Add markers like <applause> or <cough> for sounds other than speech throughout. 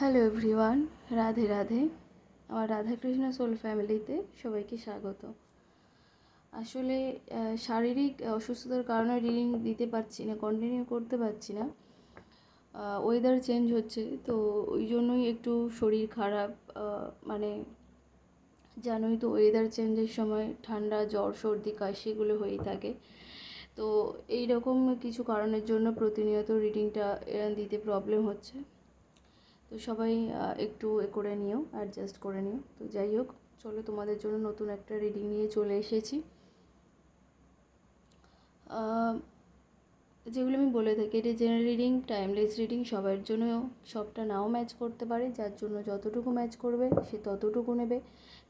Hello everyone Radhe Radhe আমার Radhakrishna soul ফ্যামিলিতে সবাইকে স্বাগত। আসলে শারীরিক অসুস্থতার কারণে রিডিং দিতে পারছি না কন্টিনিউ করতে পারছি না। ওয়েদার চেঞ্জ হচ্ছে, তো ওই জন্যই একটু শরীর খারাপ মানে জানোই তো ওয়েদার চেঞ্জের সময় ঠান্ডা, জ্বর, সর্দি, কাশি এগুলো হয়েই থাকে। তো এই রকম কিছু কারণের জন্য প্রতিনিয়ত রিডিংটা দিতে প্রবলেম হচ্ছে। তো সবাই একটু এ করে নিও অ্যাডজাস্ট করে নিও। তো যাই হোক, চলো তোমাদের জন্য নতুন একটা রিডিং নিয়ে চলে এসেছি। যেগুলো আমি বলে থাকি, এটা জেনারেল রিডিং টাইমলেস রিডিং সবার জন্য সবটা নাও ম্যাচ করতে পারে। যার জন্য যতটুকু ম্যাচ করবে, সে ততটুকু নেবে,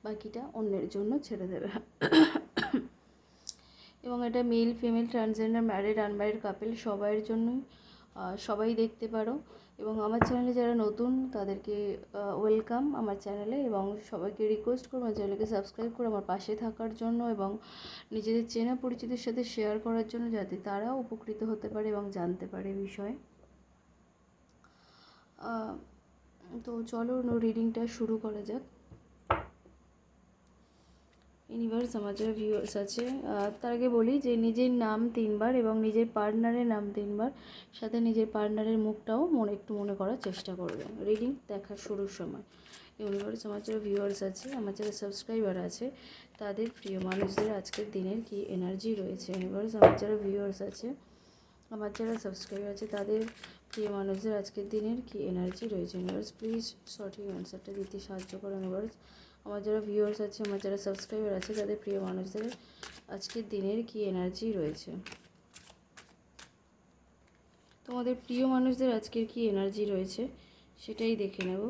বাকিটা অন্যের জন্য ছেড়ে দেবে। এবং এটা male female transgender married unmarried couple সবাইয়ের জন্যই সবাই দেখতে পারো। এবং আমার চ্যানেলে যারা নতুন, তাদেরকে ওয়েলকাম আমার চ্যানেলে এবং সবাইকে রিকোয়েস্ট করব চ্যানেলকে সাবস্ক্রাইব করে আমার পাশে থাকার জন্য এবং নিজেদের চেনা পরিচিতির সাথে শেয়ার করার জন্য যাতে তারাও উপকৃত হতে পারে এবং জানতে পারে বিষয়ে। তো চলো রিডিংটা শুরু করা যাক। ইউনিভার্স আমার যারা ভিউয়ার্স আছে তার আগে বলি যে নিজের নাম তিনবার এবং নিজের পার্টনারের নাম তিনবার সাথে নিজের পার্টনারের মুখটাও মনে একটু মনে করার চেষ্টা করবে রিডিং দেখার শুরুর সময় ইউনিভার্স আমার যারা ভিউয়ার্স আছে আমার যারা সাবস্ক্রাইবার আছে তাদের প্রিয় মানুষদের আজকের দিনের কি এনার্জি রয়েছে ইউনিভার্স আমার যারা ভিউয়ার্স আছে আমার যারা সাবস্ক্রাইবার আছে তাদের প্রিয় মানুষদের আজকের দিনের কি এনার্জি রয়েছে ইউনিভার্স প্লিজ সঠিক অ্যান্সারটা দিতে সাহায্য করো ইউনিভার্স আমার যারা ভিউয়ার্স আছে, আমার যারা সাবস্ক্রাইবার আছে, তাদের প্রিয় মানুষদের আজকের দিনের কি এনার্জি রয়েছে? তোমাদের প্রিয় মানুষদের আজকের কি এনার্জি রয়েছে, সেটাই দেখে নেব।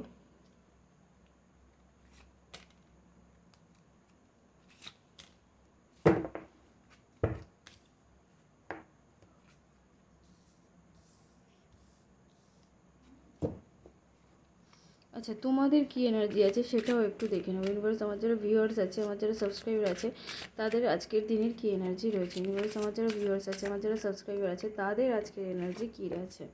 আচ্ছা তোমাদের কি এনার্জি আছে সেটাও একটু দেখে নেব ইউনিভার্স আমার যারা ভিউয়ার্স আছে, আমার যারা সাবস্ক্রাইবার আছে, তাদের আজকের দিনের কি এনার্জি রয়েছে? ইউনিভার্স আমার যারা ভিউয়ার্স আছে, আমার যারা সাবস্ক্রাইবার আছে, তাদের আজকের এনার্জি কী আছে?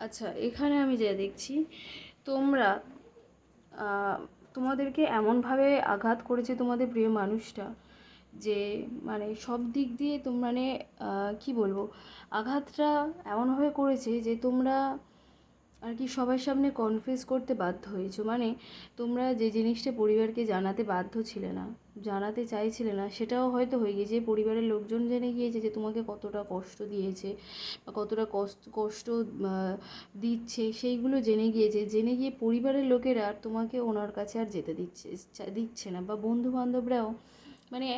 আচ্ছা এখানে আমি যা দেখছি, তোমরা তোমাদেরকে এমনভাবে আঘাত করেছে তোমাদের প্রিয় মানুষটা যে মানে সব দিক দিয়ে তোমরা মানে কী বলব, আঘাতটা এমনভাবে করেছে যে তোমরা আর কি সবার সামনে কনফেস করতে বাধ্য হয়েছো? মানে তোমরা যে জিনিসটা পরিবারকে জানাতে বাধ্য ছিলে না, জানাতে চাইছিলে না, সেটাও হয়তো হয়ে গিয়েছে। পরিবারের লোকজন জেনে গিয়েছে যে তোমাকে কতটা কষ্ট দিয়েছে বা কতটা কষ্ট কষ্ট দিচ্ছে, সেইগুলো জেনে গিয়েছে। জেনে গিয়ে পরিবারের লোকেরা আর তোমাকে ওনার কাছে আর যেতে দিচ্ছে দিচ্ছে না বা বন্ধু বান্ধবরাও মানে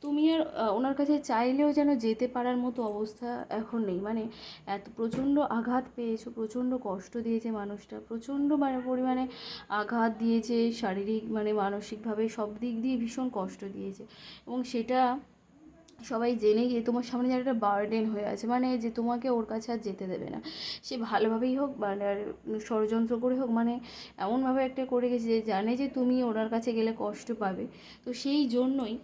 তুমি আর ওনার কাছে চাইলেও যেন যেতে পারার মতো অবস্থা এখন নেই। মানে এত প্রচণ্ড আঘাত পেয়েছ, প্রচণ্ড কষ্ট দিয়েছে মানুষটা, প্রচণ্ড মানে পরিমাণে আঘাত দিয়েছে, শারীরিক মানে মানসিকভাবে সব দিক দিয়ে ভীষণ কষ্ট দিয়েছে। এবং সেটা সবাই জেনে গিয়ে তোমার সামনে যেন একটা বার্ডেন হয়ে আছে। মানে যে তোমাকে ওর কাছে আর যেতে দেবে না। সে ভালোভাবেই হোক মানে আর ষড়যন্ত্র করে হোক মানে এমনভাবে একটা করে গেছে যে জানে যে তুমি ওনার কাছে গেলে কষ্ট পাবে। তো সেই জন্যই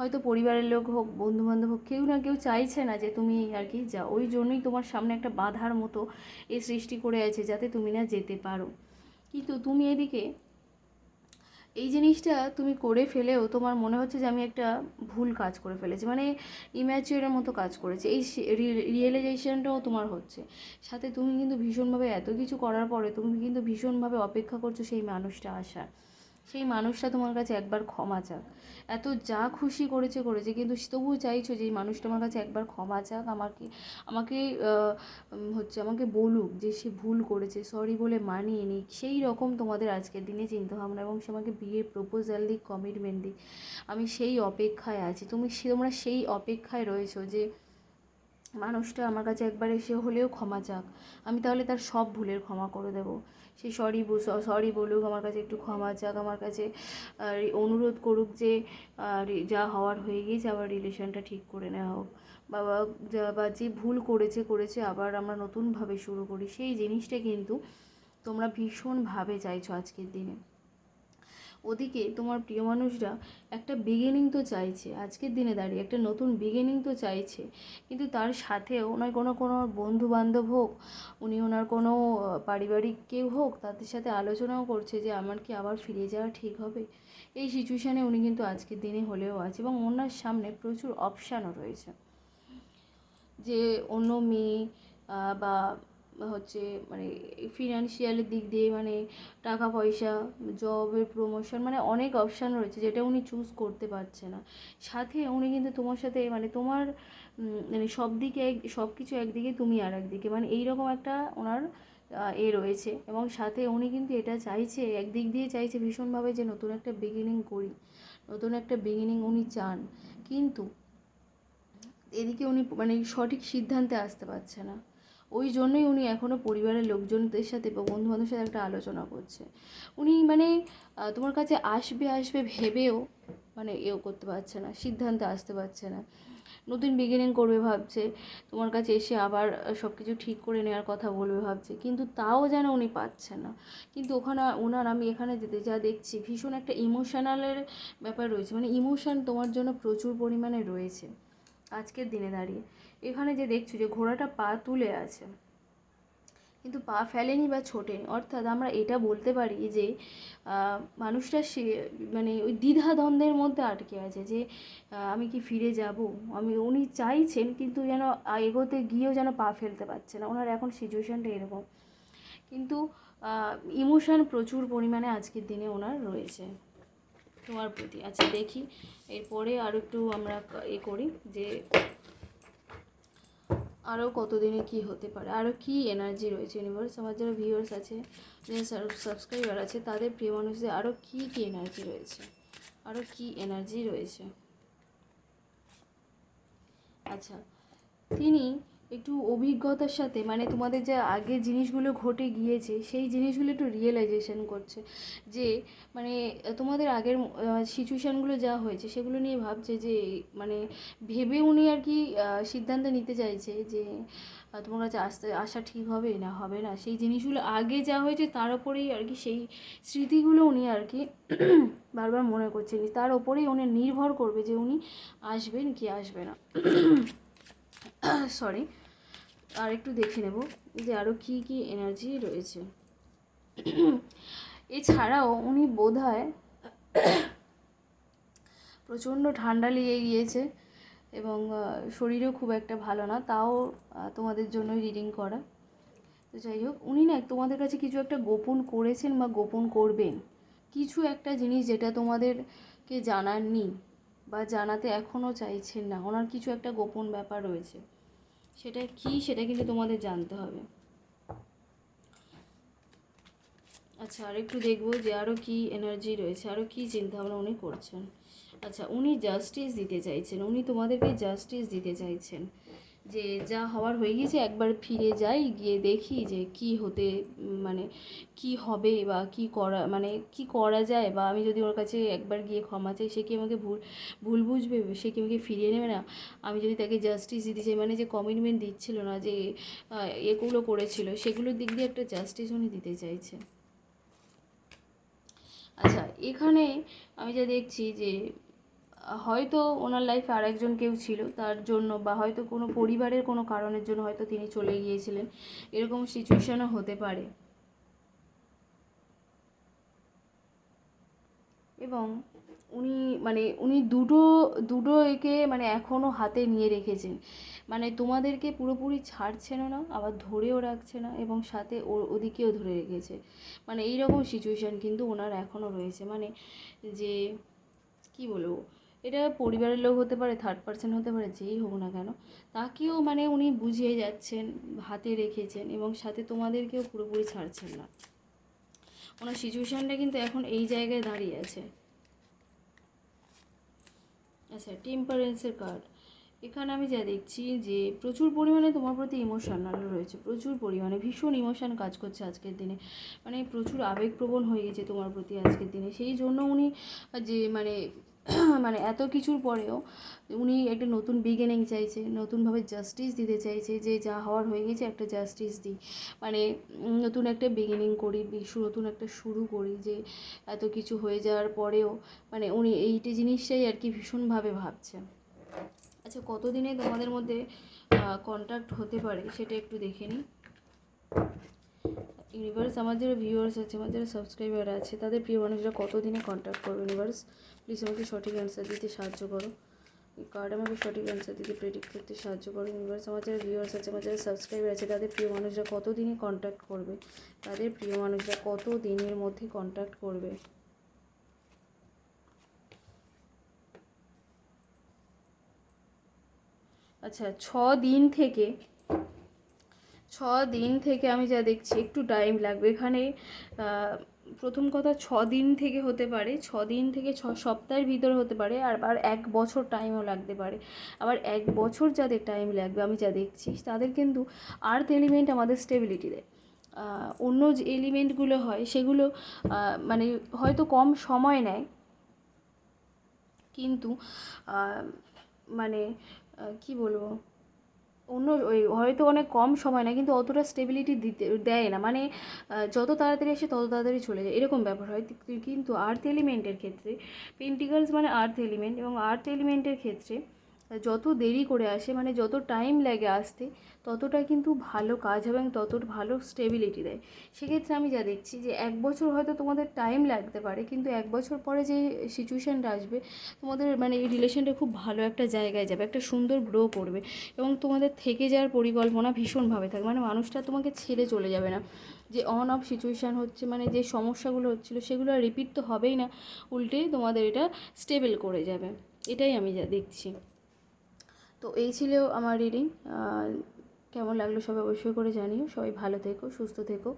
হয়তো পরিবারের লোক হোক বন্ধু বান্ধব হোক, কেউ না কেউ চাইছে না যে তুমি আর কি যাও। ওই জন্যই তোমার সামনে একটা বাধার মতো এ সৃষ্টি করে আছে যাতে তুমি না যেতে পারো। কিন্তু তুমি এদিকে এই জিনিসটা তুমি করে ফেলেও তোমার মনে হচ্ছে যে আমি একটা ভুল কাজ করে ফেলেছি মানে ইম্যাচিওরের মতো কাজ করেছে। এই রিয়েলাইজেশনটাও তোমার হচ্ছে। সাথে তুমি কিন্তু ভীষণভাবে এত কিছু করার পরে তুমি কিন্তু ভীষণভাবে অপেক্ষা করছ সেই মানুষটা আসার। সেই মানুষটা তোমার কাছে একবার ক্ষমা চাক। এত যা খুশি করেছে করেছে, কিন্তু তবুও চাইছো যে এই মানুষটা আমার কাছে একবার ক্ষমা চাক, আমাকে আমাকে হচ্ছে আমাকে বলুক যে সে ভুল করেছে সরি বলে মানিয়ে নিক। সেই রকম তোমাদের আজকের দিনে চিন্তাভাবনা এবং সে আমাকে বিয়ের প্রপোজাল দিক কমিটমেন্ট দিক। আমি সেই অপেক্ষায় আছি। তুমি তোমরা সেই অপেক্ষায় রয়েছো যে মানুষটা আমার কাছে একবার এসে হলেও ক্ষমা চাক। আমি তাহলে তার সব ভুলের ক্ষমা করে দেবো। সে সরি সরি বলুক, আমার কাছে একটু ক্ষমা চাক, আমার কাছে অনুরোধ করুক যে যা হওয়ার হয়ে গিয়েছে, আবার রিলেশনটা ঠিক করে নেওয়া হোক। বাবা বা যে ভুল করেছে করেছে, আবার আমরা নতুনভাবে শুরু করি। সেই জিনিসটা কিন্তু তোমরা ভীষণভাবে চাইছো আজকের দিনে। ওদিকে তোমার প্রিয় মানুষরা একটা বিগিনিং তো চাইছে, আজকের দিনে দাঁড়িয়ে একটা নতুন বিগিনিং তো চাইছে। কিন্তু তার সাথেও ওনার কোনো কোনো বন্ধু বান্ধব হোক, উনি ওনার কোনো পারিবারিক কেউ হোক, তাদের সাথে আলোচনাও করছে যে আমার কি আবার ফিরে যাওয়া ঠিক হবে? এই সিচুয়েশানে উনি কিন্তু আজকের দিনে হলেও আছে এবং ওনার সামনে প্রচুর অপশানও রয়েছে। যে অন্য মেয়ে বা হচ্ছে মানে ফিনান্সিয়ালের দিক দিয়ে মানে টাকা পয়সা জবের প্রমোশন মানে অনেক অপশান রয়েছে যেটা উনি চুজ করতে পারছে না। সাথে উনি কিন্তু তোমার সাথে মানে তোমার মানে সব দিকে এক, সব কিছু একদিকে, তুমি আর একদিকে মানে এইরকম একটা ওনার এ রয়েছে। এবং সাথে উনি কিন্তু এটা চাইছে, একদিক দিয়ে চাইছে ভীষণভাবে যে নতুন একটা বিগিনিং করি, নতুন একটা বিগিনিং উনি চান। কিন্তু এদিকে উনি মানে সঠিক সিদ্ধান্তে আসতে পারছে না। ওই জন্যই উনি এখনও পরিবারের লোকজনদের সাথে বা বন্ধু বান্ধবের সাথে একটা আলোচনা করছে। উনি মানে তোমার কাছে আসবে আসবে ভেবেও মানে এও করতে পারছে না, সিদ্ধান্তে আসতে পারছে না। নতুন বিগিনিং করবে ভাবছে, তোমার কাছে এসে আবার সব কিছু ঠিক করে নেওয়ার কথা বলবে ভাবছে, কিন্তু তাও যেন উনি পাচ্ছে না। কিন্তু ওখানে ওনার আমি এখানে যেতে যা দেখছি, ভীষণ একটা ইমোশনালের ব্যাপার রয়েছে। মানে ইমোশান তোমার জন্য প্রচুর পরিমাণে রয়েছে। আজকের দিনে দাঁড়িয়ে। এখানে যে দেখছ যে ঘোড়াটা পা তুলে আছে। কিন্তু পা ফেলেনি বা ছোটেনি। অর্থাৎ আমরা এটা বলতে পারি যে মানুষটা সে মানে ওই দ্বিধাদ্বন্দ্বের মধ্যে আটকে আছে যে আমি কি ফিরে যাব? আমি, উনি চাইছেন কিন্তু যেন এগোতে গিয়েও যেন পা ফেলতে পারছে না। ওনার এখন সিচুয়েশানটা এরকম। কিন্তু ইমোশান প্রচুর পরিমাণে আজকের দিনে ওনার রয়েছে। তোমার প্রতি। আচ্ছা দেখি। এরপরে আর একটু আমরা এ করি যে আরও কতদিনে কি হতে পারে আরও কি এনার্জি রয়েছে ইউনিভার্স আমার যারা ভিউয়ার্স আছে যারা সাবস্ক্রাইবার আছে, তাদের প্রিয় মানুষদের আরও কি কি এনার্জি রয়েছে আরও কি এনার্জি রয়েছে। আচ্ছা তিনি একটু অভিজ্ঞতার সাথে মানে তোমাদের যে আগে জিনিসগুলো ঘটে গিয়েছে, সেই জিনিসগুলো একটু রিয়েলাইজেশন করছে। যে মানে তোমাদের আগের সিচুয়েশানগুলো যা হয়েছে, সেগুলো নিয়ে ভাবছে যে মানে ভেবে উনি আর কি সিদ্ধান্ত নিতে চাইছে যে তোমার কাছে আসতে আসা ঠিক হবে না হবে না। সেই জিনিসগুলো আগে যা হয়েছে, তার ওপরেই আর কি, সেই স্মৃতিগুলো উনি আর কি <clears throat> বারবার মনে করছেন তার ওপরেই উনি নির্ভর করবে যে উনি আসবেন কি আসবে না। <clears throat> সরি আর একটু দেখে নেব যে আরও কী কী এনার্জি রয়েছে। এছাড়াও উনি বোধ হয় প্রচণ্ড ঠান্ডা লেগে গিয়েছে এবং শরীরও খুব একটা ভালো না, তাও তোমাদের জন্যই রিডিং করা। তো যাই হোক, উনি না তোমাদের কাছে কিছু একটা গোপন করেছেন বা গোপন করবেন। কিছু একটা জিনিস যেটা তোমাদেরকে জানাননি বা জানাতে এখনও চাইছেন না, ওনার কিছু একটা গোপন ব্যাপার রয়েছে। সেটা কি সেটা কিন্তু তোমাদের জানতে হবে। আচ্ছা আর একটু দেখব যে আরও কি এনার্জি রয়েছে আরও কি চিন্তাভাবনা উনি করছেন। আচ্ছা উনি জাস্টিস দিতে চাইছেন, উনি তোমাদেরকে জাস্টিস দিতে চাইছেন। যে যা হওয়ার হয়ে গেছে একবার ফিরে যাই, গিয়ে দেখি যে কি হতে মানে কি হবে বা কি করা মানে কি করা যায় বা আমি যদি ওর কাছে একবার গিয়ে ক্ষমা চাই, সে কি আমাকে ভুল ভুল বুঝবে? সে কি আমাকে ফিরিয়ে নেবে না? আমি যদি তাকে জাস্টিস দিতে চাই মানে যে কমিটমেন্ট দিচ্ছিল না, যে এগুলো করেছিল, সেগুলোর দিক দিয়ে একটা জাস্টিস উনি দিতে চাইছে। আচ্ছা এখানে আমি যা দেখছি যে হয়তো ওনার লাইফে আর একজন কেউ ছিল, তার জন্য বা হয়তো কোনো পরিবারের কোনো কারণের জন্য হয়তো তিনি চলে গিয়েছিলেন। এরকম সিচুয়েশনও হতে পারে। এবং উনি মানে উনি দুটো দুটো একে মানে এখনও হাতে নিয়ে রেখেছেন। মানে তোমাদেরকে পুরোপুরি ছাড়ছেনও না আবার ধরেও রাখছে না এবং সাথে ও- ওদিকেও ধরে রেখেছে। মানে এই রকম সিচুয়েশান কিন্তু ওনার এখনও রয়েছে। মানে যে, কি বলব? এটা পরিবারের লোক হতে পারে থার্ড পার্সন হতে পারে, যেই হোক না কেন, তাকেও মানে উনি বুঝিয়ে যাচ্ছেন, হাতে রেখেছেন এবং সাথে তোমাদেরকেও পুরোপুরি ছাড়ছেন না। ওনার সিচুয়েশানটা কিন্তু এখন এই জায়গায় দাঁড়িয়ে আছে। আচ্ছা টেম্পারেন্সের কার্ড এখানে আমি যা দেখছি যে, প্রচুর পরিমাণে তোমার প্রতি ইমোশনাল রয়েছে, প্রচুর পরিমাণে, ভীষণ ইমোশন কাজ করছে আজকের দিনে। মানে প্রচুর আবেগপ্রবণ হয়ে গেছে তোমার প্রতি আজকের দিনে। সেই জন্য উনি যে মানে <clears throat> মানে এত কিছুর পরেও উনি একটা নতুন বিগিনিং চাইছে, নতুনভাবে জাস্টিস দিতে চাইছে যে যা হওয়ার হয়ে গেছে একটা জাস্টিস দিই। মানে নতুন একটা বিগিনিং করি নতুন একটা শুরু করি যে এত কিছু হয়ে যাওয়ার পরেও মানে উনি এইটা জিনিসটাই আর কি ভীষণভাবে ভাবছে আচ্ছা কতদিনে তোমাদের মধ্যে কন্ট্যাক্ট হতে পারে সেটা একটু দেখে নিই। ইউনিভার্স আমার যারা ভিউয়ার্স আছে, আমার যারা সাবস্ক্রাইবার আছে, তাদের প্রিয় মানুষরা কতদিনে কন্ট্যাক্ট করবে ইউনিভার্স প্লিজ আমাকে সঠিক অ্যান্সার দিতে সাহায্য করো। কার্ড আমাকে সঠিক অ্যান্সার দিতে প্রেডিক্ট করতে সাহায্য করো ইউনিভার্স আমার যারা ভিউয়ার্স আছে, আমার যারা সাবস্ক্রাইবার আছে, তাদের প্রিয় মানুষরা কতদিনে কন্ট্যাক্ট করবে? তাদের প্রিয় মানুষরা কত দিনের মধ্যে কন্ট্যাক্ট করবে? আচ্ছা ছ দিন থেকে ছ দিন থেকে আমি যা দেখছি, একটু টাইম লাগবে। এখানে প্রথম কথা ছ দিন থেকে হতে পারে, ছ দিন থেকে ছ সপ্তাহের ভিতরে হতে পারে আবার এক বছর টাইমও লাগতে পারে। আবার এক বছর যাদের টাইম লাগবে, আমি যা দেখছি, তাদের কিন্তু আর্থ এলিমেন্ট আমাদের স্টেবিলিটি দেয়। অন্য যে এলিমেন্টগুলো হয়, সেগুলো মানে হয়তো কম সময় নেয়, কিন্তু মানে কি বলব? অন্য ওই হয়তো অনেক কম সময় না কিন্তু অতটা স্টেবিলিটি দিতে, দেয় না। মানে যত তাড়াতাড়ি আসে তত তাড়াতাড়ি চলে যায়। এরকম ব্যাপার হয়। কিন্তু আর্থ এলিমেন্টের ক্ষেত্রে পেন্টিকালস মানে আর্থ এলিমেন্ট এবং আর্থ এলিমেন্টের ক্ষেত্রে যত দেরি করে আসে মানে যত টাইম লাগে আসতে, ততটা কিন্তু ভালো কাজ হবে এবং তত ভালো স্টেবিলিটি দেয়। সেক্ষেত্রে আমি যা দেখছি যে, এক বছর হয়তো তোমাদের টাইম লাগতে পারে, কিন্তু এক বছর পরে যে সিচুয়েশানটা আসবে, তোমাদের মানে এই রিলেশনটা খুব ভালো একটা জায়গায় যাবে, একটা সুন্দর গ্রো করবে এবং তোমাদের থেকে যাওয়ার পরিকল্পনা ভীষণভাবে থাকবে। মানে মানুষটা তোমাকে ছেড়ে চলে যাবে না। যে অন অফ সিচুয়েশান হচ্ছে মানে যে সমস্যাগুলো হচ্ছিল, সেগুলো রিপিট তো হবেই না, উল্টে তোমাদের এটা স্টেবল করে যাবে। এটাই আমি যা দেখছি। তো এই ছিল আমার রিডিং কেমন লাগল সবাই অবশ্যই করে জানিও। সবাই ভালো থেকো, সুস্থ থেকো।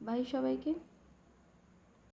বাই সবাইকে।